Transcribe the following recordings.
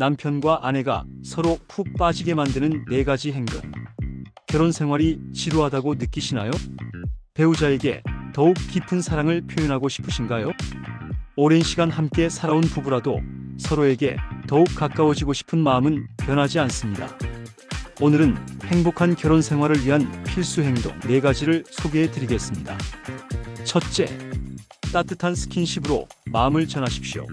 남편과 아내가 서로 푹 빠지게 만드는 네 가지 행동. 결혼 생활이 지루하다고 느끼시나요? 배우자에게 더욱 깊은 사랑을 표현하고 싶으신가요? 오랜 시간 함께 살아온 부부라도 서로에게 더욱 가까워지고 싶은 마음은 변하지 않습니다. 오늘은 행복한 결혼 생활을 위한 필수 행동 4가지를 소개해 드리겠습니다. 첫째, 따뜻한 스킨십으로 마음을 전하십시오.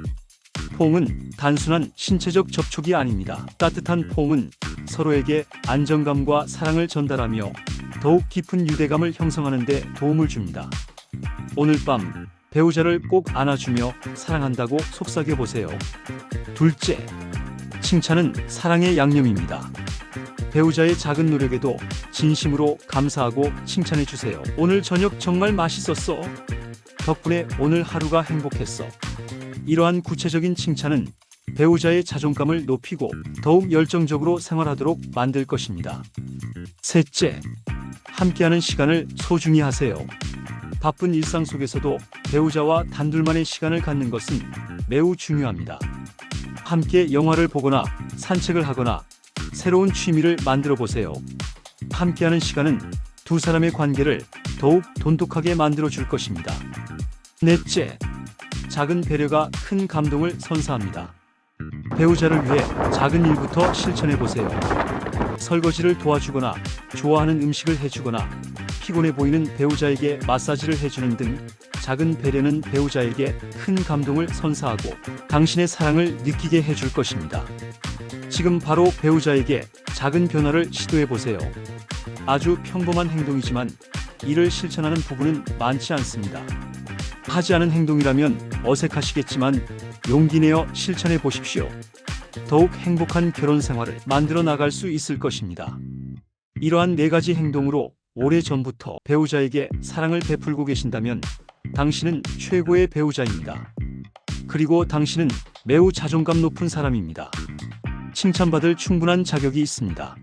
포옹은 단순한 신체적 접촉이 아닙니다. 따뜻한 포옹은 서로에게 안정감과 사랑을 전달하며 더욱 깊은 유대감을 형성하는 데 도움을 줍니다. 오늘 밤 배우자를 꼭 안아주며 사랑한다고 속삭여 보세요. 둘째, 칭찬은 사랑의 양념입니다. 배우자의 작은 노력에도 진심으로 감사하고 칭찬해 주세요. 오늘 저녁 정말 맛있었어. 덕분에 오늘 하루가 행복했어. 이러한 구체적인 칭찬은 배우자의 자존감을 높이고 더욱 열정적으로 생활하도록 만들 것입니다. 셋째, 함께하는 시간을 소중히 하세요. 바쁜 일상 속에서도 배우자와 단둘만의 시간을 갖는 것은 매우 중요합니다. 함께 영화를 보거나 산책을 하거나 새로운 취미를 만들어 보세요. 함께하는 시간은 두 사람의 관계를 더욱 돈독하게 만들어 줄 것입니다. 넷째, 작은 배려가 큰 감동을 선사합니다. 배우자를 위해 작은 일부터 실천해 보세요. 설거지를 도와주거나 좋아하는 음식을 해주거나 피곤해 보이는 배우자에게 마사지를 해주는 등 작은 배려는 배우자에게 큰 감동을 선사하고 당신의 사랑을 느끼게 해줄 것입니다. 지금 바로 배우자에게 작은 변화를 시도해 보세요. 아주 평범한 행동이지만 이를 실천하는 부부는 많지 않습니다. 하지 않은 행동이라면 어색하시겠지만 용기 내어 실천해 보십시오. 더욱 행복한 결혼 생활을 만들어 나갈 수 있을 것입니다. 이러한 네 가지 행동으로 오래 전부터 배우자에게 사랑을 베풀고 계신다면 당신은 최고의 배우자입니다. 그리고 당신은 매우 자존감 높은 사람입니다. 칭찬받을 충분한 자격이 있습니다.